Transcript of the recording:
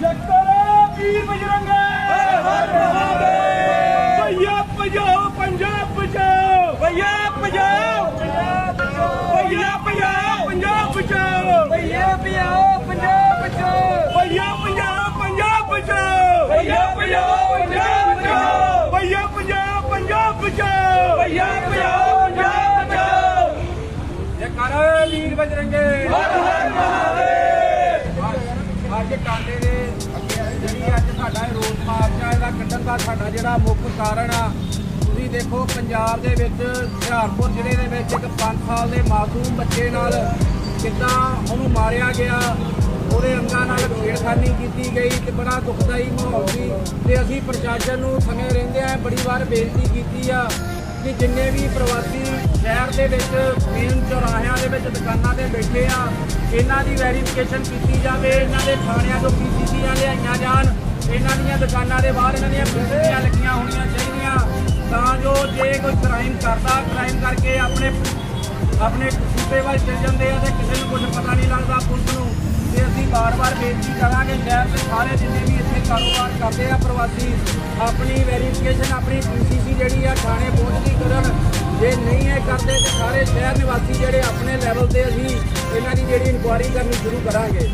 ਜੱਕਰਾ ਵੀਰ ਬਜਰੰਗੇ ਹਰ ਮਹਾਦੇਵ ਭਈਆ ਭਜਾਓ ਪੰਜਾਬ ਬਚਾਓ। ਭਈਆ ਭਜਾਓ। ਭਈਆ ਭਜਾਓ। ਪੰਜਾਬ ਬਚਾਓ। ਭਈਆ ਭਜਾਓ ਪੰਜਾਬ ਬਚਾਓ। ਭਈਆ ਭਜਾਓ ਪੰਜਾਬ ਬਚਾਓ। ਭਈਆ ਭਜਾਓ ਪੰਜਾਬ ਬਚਾਓ। ਭਈਆ ਭਜਾਓ ਪੰਜਾਬ ਬਚਾਓ। ਭਈਆ ਭਜਾਓ ਪੰਜਾਬ ਬਚਾਓ। ਜੈਕਾਰਾ ਵੀਰ ਬਜਰੰਗੇ ਹਰ ਹਰ ਮਹਾਦੇਵ ਅੱਜ ਦੇ ਜਿਹੜੀ ਅੱਜ ਸਾਡਾ ਇਹ ਰੋਸ ਮਾਰਚ ਆ ਇਹਦਾ ਕੱਢਣ ਦਾ ਸਾਡਾ ਜਿਹੜਾ ਮੁੱਖ ਕਾਰਨ ਆ, ਤੁਸੀਂ ਦੇਖੋ ਪੰਜਾਬ ਦੇ ਵਿੱਚ ਹੁਸ਼ਿਆਰਪੁਰ ਜ਼ਿਲ੍ਹੇ ਦੇ ਵਿੱਚ ਇੱਕ 5 ਸਾਲ ਦੇ ਮਾਸੂਮ ਬੱਚੇ ਨਾਲ ਕਿੱਦਾਂ ਉਹਨੂੰ ਮਾਰਿਆ ਗਿਆ, ਉਹਦੇ ਅੰਗਾਂ ਨਾਲ ਛੇੜਖਾਨੀ ਕੀਤੀ ਗਈ ਤੇ ਬੜਾ ਦੁਖਦਾਈ ਮਾਹੌਲ ਸੀ ਤੇ ਅਸੀਂ ਪ੍ਰਸ਼ਾਸਨ ਨੂੰ ਸਮੇਂ ਰਹਿੰਦੇ ਆ ਬੜੀ ਵਾਰ ਬੇਨਤੀ ਕੀਤੀ ਆ ਕਿ ਜਿੰਨੇ ਵੀ ਪ੍ਰਵਾਸੀ ਦੇ ਵਿੱਚ ਮੇਨ ਚੌਰਾਹਿਆਂ ਦੇ ਵਿੱਚ ਦੁਕਾਨਾਂ ਤੇ ਬੈਠੇ ਆ। ਇਹਨਾਂ ਦੀ ਵੈਰੀਫਿਕੇਸ਼ਨ ਕੀਤੀ ਜਾਵੇ, ਇਹਨਾਂ ਦੇ ਥਾਣਿਆਂ ਤੋਂ ਪੀਸੀਸੀਆਂ ਲਿਆਈਆਂ ਜਾਣ। ਇਹਨਾਂ ਦੀਆਂ ਦੁਕਾਨਾਂ ਦੇ ਬਾਹਰ ਇਹਨਾਂ ਦੀਆਂ ਪੀਸੀਸੀਆਂ ਲੱਗੀਆਂ ਹੋਣੀਆਂ ਚਾਹੀਦੀਆਂ। ਤਾਂ ਜੋ ਜੇ ਕੋਈ ਕ੍ਰਾਈਮ ਕਰਦਾ ਕ੍ਰਾਈਮ ਕਰਕੇ ਆਪਣੇ ਆਪਣੇ ਸੂਬੇ ਵੱਲ ਚਲ ਜਾਂਦੇ ਆ ਤੇ ਕਿਸੇ ਨੂੰ ਕੁਝ ਪਤਾ ਨਹੀਂ ਲੱਗਦਾ ਪੁਲਿਸ ਨੂੰ। ਤੇ ਅਸੀਂ ਬਾਰ-ਬਾਰ ਬੇਨਤੀ ਕਰਾਂਗੇ ਸ਼ਹਿਰ ਦੇ ਸਾਰੇ ਜਿੰਨੇ ਵੀ ਕਾਰੋਬਾਰ ਕਰਦੇ ਆ ਪ੍ਰਵਾਸੀ, ਆਪਣੀ ਵੈਰੀਫਿਕੇਸ਼ਨ ਆਪਣੀ ਪੀਸੀਸੀ ਜਿਹੜੀ ਆ ਥਾਣੇ ਪਹੁੰਚ ਕੇ ਕਰਨ। ਜੇ ਨਹੀਂ ਇਹ ਕਰਦੇ ਤੇ ਸਾਰੇ ਸ਼ਹਿਰ ਨਿਵਾਸੀ ਜਿਹੜੇ ਆਪਣੇ ਲੈਵਲ ਤੇ ਅਸੀਂ ਇਹਨਾਂ ਦੀ ਜਿਹੜੀ ਇਨਕੁਆਇਰੀ ਕਰਨੀ ਸ਼ੁਰੂ ਕਰਾਂਗੇ।